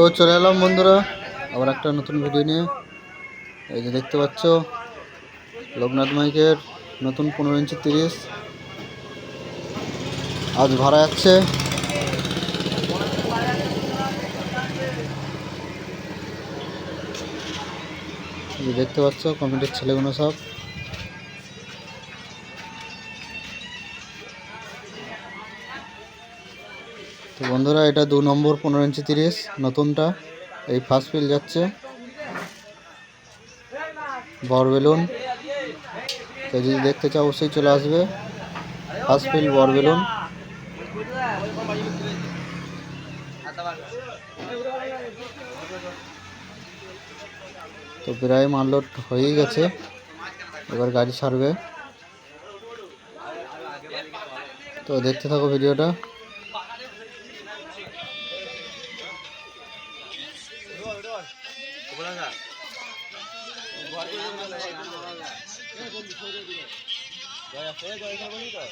তো চলে এলাম বন্ধুরা, আবার একটা নতুন ভিডিও নিয়ে। এই যে দেখতে পাচ্ছ, লোকনাথ মাইকের নতুন পনেরো ইঞ্চি তিরিশ। আজ ভাড়া যাচ্ছে। দেখতে পাচ্ছ কমিটির ছেলেগুলো সব। তো বন্ধুরা, এটা দু নম্বর পনেরো ইঞ্চি তিরিশ, নতুনটা। এই ফার্স্ট ফিল যাচ্ছে। বর বেলুন। তো যদি দেখতে চাও, অবশ্যই চলে আসবে। ফার্স্ট ফিল বর বেলুন। তো প্রায় মানলোড হয়েই গেছে। এবার গাড়ি ছাড়বে। তো দেখতে থাকো ভিডিওটা। তো?